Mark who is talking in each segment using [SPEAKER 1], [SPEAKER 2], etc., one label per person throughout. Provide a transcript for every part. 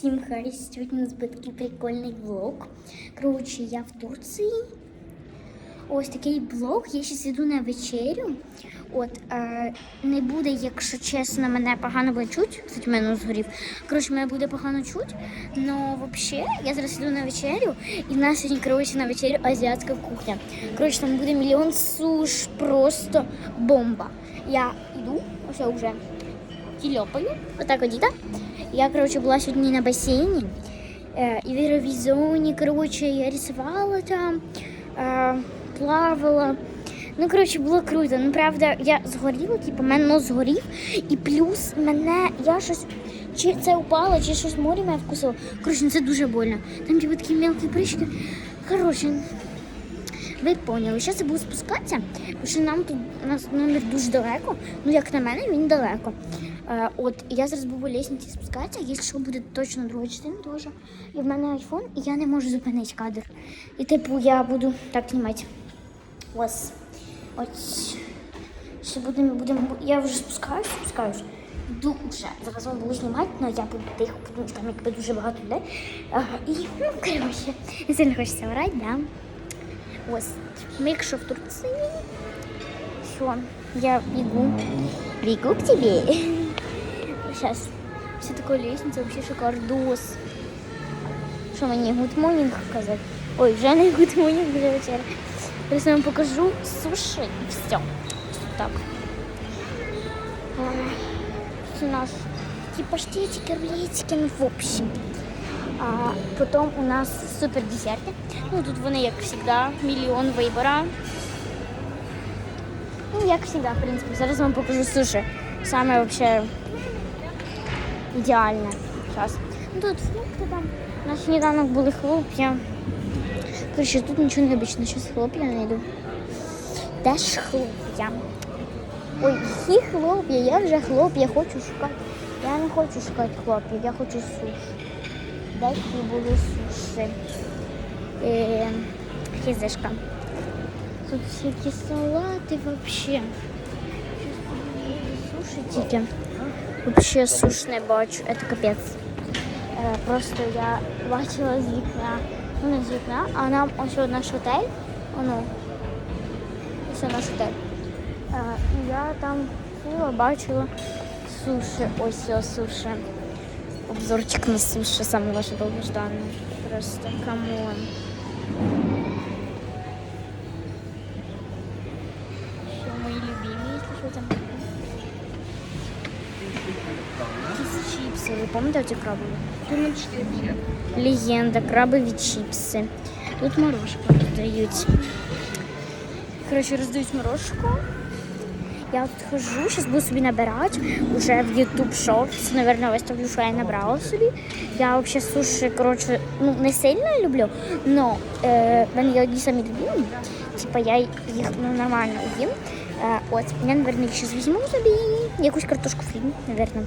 [SPEAKER 1] Всім хай, сьогодні у нас буде такий прикольний влог. Коротше, я в Турції. Ось такий блог. Я зараз йду на вечерю. От, е, не буде, якщо чесно, мене погано буде чуть. Кстати, мене згорів. Коротше, мене буде погано чуть. Но взагалі, я зараз йду на вечерю, і в нас сьогодні, коротше, на вечерю азіатська кухня. Коротше, там буде мільйон суш, просто бомба. Я йду, ось вже тільопаю, отак одіта. Я, коротше, була сьогодні на басейні. Е, і в Євровізіоні, коротше, я рисувала там, е, плавала. Ну, коротше, було круто. Ну, правда, я згоріла, типу, мене нос згорів, і плюс мене, я щось, чи це упало, чи щось море мене вкусило. Коротше, ну, це дуже больно. Там типу такі мелкі прищики. Коротше, ви поняли, зараз я буду спускатися, тому що нам тут у нас номер дуже далеко. Ну, як на мене, він далеко. Е, от я зараз буду лісниці спускатися, якщо буде точно друга частина теж. І в мене айфон, і я не можу зупинити кадр. І типу я буду так знімати. Ось. Ось. Ще будемо, будемо, я вже спускаюсь, спускаюсь. Йду вже. Зараз вам буду знімати, але я буду тихо, тому що там якби дуже багато людей. І, ну, коротше, сильно хочеться врати, да. Ось, ми якщо в Турції. Все, я бегу. Бегу к тебе. Сейчас. Все такое лестница, вообще шикардос. Що мені good morning казати? Ой, вже не good morning, вже вечеря. Зараз я вам покажу суші і все. Так. Ой, Це у нас ті паштетики, рулетики, ну в общем. А потім у нас супер десерти. Ну тут вони, як завжди, мільйон вибора. Ну, як завжди, в принципі. Зараз вам покажу суші. Саме вообще ідеальне. Зараз. Ну тут фрукти там. На сніданок були хлоп'я. Короче, тут нічого не обично. Зараз хлоп'я знайду. Де ж хлоп'я? Ой, які хлоп'я, я вже хлоп'я хочу шукати. Я не хочу шукати хлоп'я, я хочу суші. Де ті були суші? Е, хізишка. Тут всякі салати вообще. Суші тільки. Вообще суш не бачу, це капець. Е, просто я бачила з вікна, ну не з вікна, а нам ось наш готель, воно, ось наш готель. Е, і я там була, бачила суші, ось ось суші. Обзорчик на суші, саме ваше довгожданне. Просто камон. Що мої любимі, якщо що там. Якісь чіпси. Ви пам'ятаєте крабові? Легенда, крабові чіпси. Тут морожку роздають. Коротше, роздають морожку. Я тут хожу, зараз буду собі набирати. Уже в YouTube Shorts, наверное, виставлю, що я набрала собі. Я взагалі суші, коротше, ну, не сильно люблю, но е, в мене є одні самі любимі. Типа я їх ну, нормально їм. Е, от, я, наверное, їх зараз візьму собі якусь картошку фрі, наверное.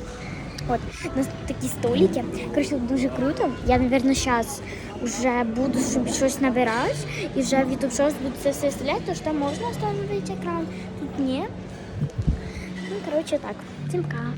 [SPEAKER 1] От, у нас такі столики. Коротше, дуже круто. Я, наверное, зараз вже буду собі щось набирати і вже в YouTube Shorts буду це все стріляти, тому що там можна встановити екран, тут ні. Ну, коротше, так. Всім пока.